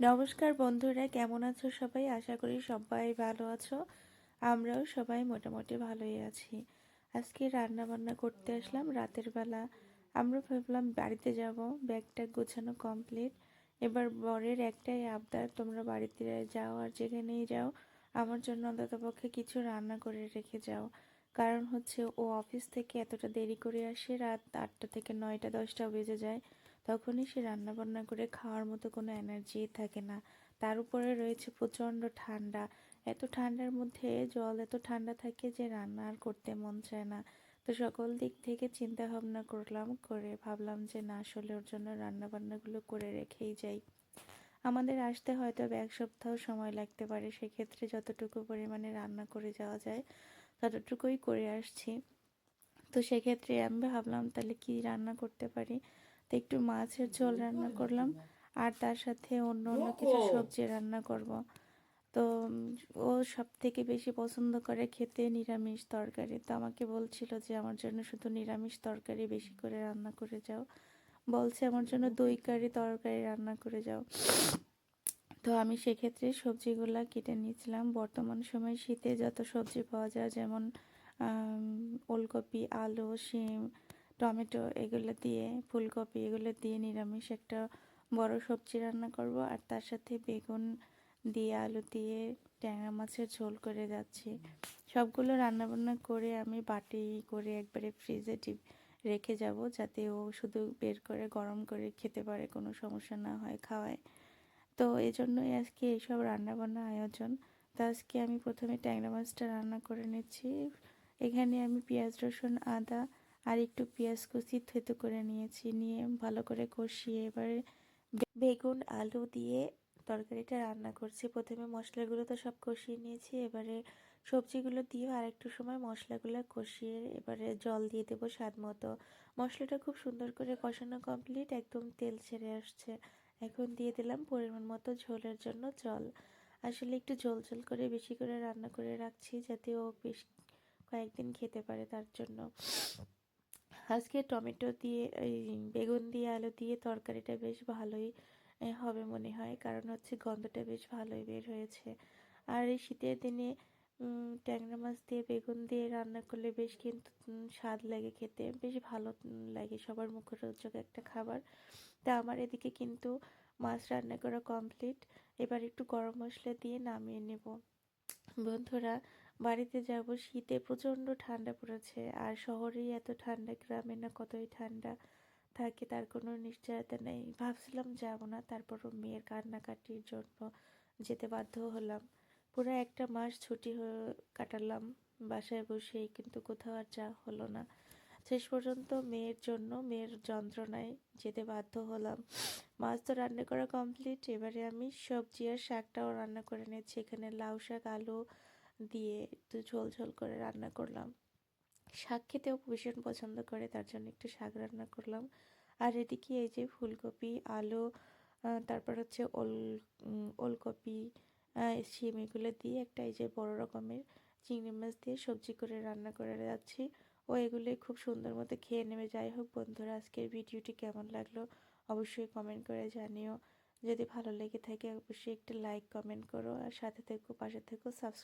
নমস্কার বন্ধুরা, কেমন আছো সবাই? আশা করি সবাই ভালো আছো। আমরাও সবাই মোটামুটি ভালোই আছি। আজকে রান্না বান্না করতে আসলাম রাতের বেলা। আমরা ভাবলাম বাড়িতে যাব, ব্যাগটা গোছানো কমপ্লিট এবার বরের একটাই আবদার, তোমরা বাড়িতে যাও আর যেখানেই যাও, আমার জন্য অন্ততপক্ষে কিছু রান্না করে রেখে যাও। কারণ হচ্ছে ও অফিস থেকে এতটা দেরি করে আসে, রাত আটটা থেকে নয়টা, দশটা বেজে যায়। তখনই সে রান্না বান্না করে খাওয়ার মতো কোনো এনার্জি থাকে না। তার উপরে রয়েছে প্রচণ্ড ঠান্ডা। এত ঠান্ডার মধ্যে জল এত ঠান্ডা থাকে যে রান্না আর করতে মন চায় না। তো সকল দিক থেকে চিন্তা ভাবনা করলাম, করে ভাবলাম যে না, আসলে ওর জন্য রান্না বান্নাগুলো করে রেখেই যাই। আমাদের আসতে হয়তো এক সপ্তাহ সময় লাগতে পারে, সেক্ষেত্রে যতটুকু পরিমাণে রান্না করে যাওয়া যায়, ততটুকুই করে আসছি। তো সেক্ষেত্রে আমি ভাবলাম, তাহলে কি রান্না করতে পারি? একটু মাছের ঝোল রান্না করলাম। আর তার সাথে অন্য অন্য কিছু সবজি রান্না করব। তো ও সব থেকে বেশি পছন্দ করে খেতে নিরামিষ তরকারি। তো আমাকে বলছিল যে আমার জন্য শুধু নিরামিষ তরকারি বেশি করে রান্না করে যাও। বলছে আমার জন্য দই কারি তরকারি রান্না করে যাও। তো আমি সেক্ষেত্রে সবজিগুলো কেটে নিয়েছিলাম। বর্তমান সময় শীতে যত সবজি পাওয়া যায় যেমন ওলকপি আলু শিম টমেটো এগুলো দিয়ে, ফুলকপি এগুলো দিয়ে নিরামিষ একটা বড় সবজি রান্না করব। আর তার সাথে বেগুন দিয়ে, আলু দিয়ে, ট্যাংরা মাছের ঝোল করে যাচ্ছি। সবগুলো রান্নাবান্না করে আমি বাটি করে একবারে ফ্রিজে রেখে যাব যাতে ও শুধু বের করে গরম করে খেতে পারে, কোনো সমস্যা না হয় খাওয়ায়। তো এই জন্যই আজকে এইসব রান্নাবান্না আয়োজন। তো আজকে আমি প্রথমে ট্যাংরা মাছটা রান্না করে নিচ্ছি। এখানে আমি পেঁয়াজ, রসুন, আদা আর একটু পেঁয়াজ কুচি থেতো করে নিয়েছি, নিয়ে ভালো করে কষিয়ে এবারে বেগুন, আলু দিয়ে তরকারিটা রান্না করছি। প্রথমে মশলাগুলো তো সব কষিয়ে নিয়েছি, এবারে সবজিগুলো দিয়ে আর একটু সময় মশলাগুলো কষিয়ে এবারে জল দিয়ে দেবো স্বাদ মতো। মশলাটা খুব সুন্দর করে কষানো কমপ্লিট একদম তেল ছেড়ে আসছে। এখন দিয়ে দিলাম পরিমাণ মতো ঝোলের জন্য জল। আসলে একটু ঝোল ঝোল করে বেশি করে রান্না করে রাখছি যাতে ও বেশ কয়েকদিন খেতে পারে তার জন্য। আজকে টমেটো দিয়ে, এই বেগুন দিয়ে, আলু দিয়ে তরকারিটা বেশ ভালোই হবে মনে হয়। কারণ হচ্ছে গন্ধটা বেশ ভালোই বের হয়েছে। আর এই শীতের দিনে ট্যাংরা মাছ দিয়ে, বেগুন দিয়ে রান্না করলে বেশ কিন্তু স্বাদ লাগে খেতে। বেশ ভালো লাগে সবার মুখরোচক একটা খাবার। তা আমার এদিকে কিন্তু মাছ রান্না করা কমপ্লিট এবার একটু গরম মশলা দিয়ে নামিয়ে নেব। বন্ধুরা বাড়িতে যাব, শীতে প্রচণ্ড ঠান্ডা পড়েছে। আর শহরেই এত ঠান্ডা, গ্রামে না কতই ঠান্ডা থাকে তার কোনো নিশ্চয়তা নেই। ভাবছিলাম যাব না, তারপরও মেয়ের কান্নাকাটির জন্য যেতে বাধ্য হলাম। পুরো একটা মাস ছুটি হয়ে কাটালাম বাসায় বসেই, কিন্তু কোথাও আর যা হলো না। শেষ পর্যন্ত মেয়ের জন্য, মেয়ের যন্ত্রণায় যেতে বাধ্য হলাম। মাছ তো রান্না করা কমপ্লিট এবারে আমি সবজি আর শাকটাও রান্না করে নিয়েছি এখানে লাউ শাক, আলু দিয়ে একটু ঝোল ঝোল করে রান্না করলাম। শাক খেতেও ভীষণ পছন্দ করে, তার জন্য একটু শাক রান্না করলাম। আর এদিকে এই যে ফুলকপি, আলু তারপর হচ্ছে ওল ওলকপি শিম এগুলো দিয়ে একটা এই যে বড় রকমের চিংড়ি মাছ দিয়ে সবজি করে রান্না করে যাচ্ছি। ও এগুলোই খুব সুন্দর মতো খেয়ে নেবে। যাই হোক বন্ধুরা, আজকের ভিডিওটি কেমন লাগল অবশ্যই কমেন্ট করে জানিও। যদি ভালো লেগে থাকে অবশ্যই একটা লাইক কমেন্ট করো। আর সাথে থেকো, পাশে থেকো সাবস্ক্রাইব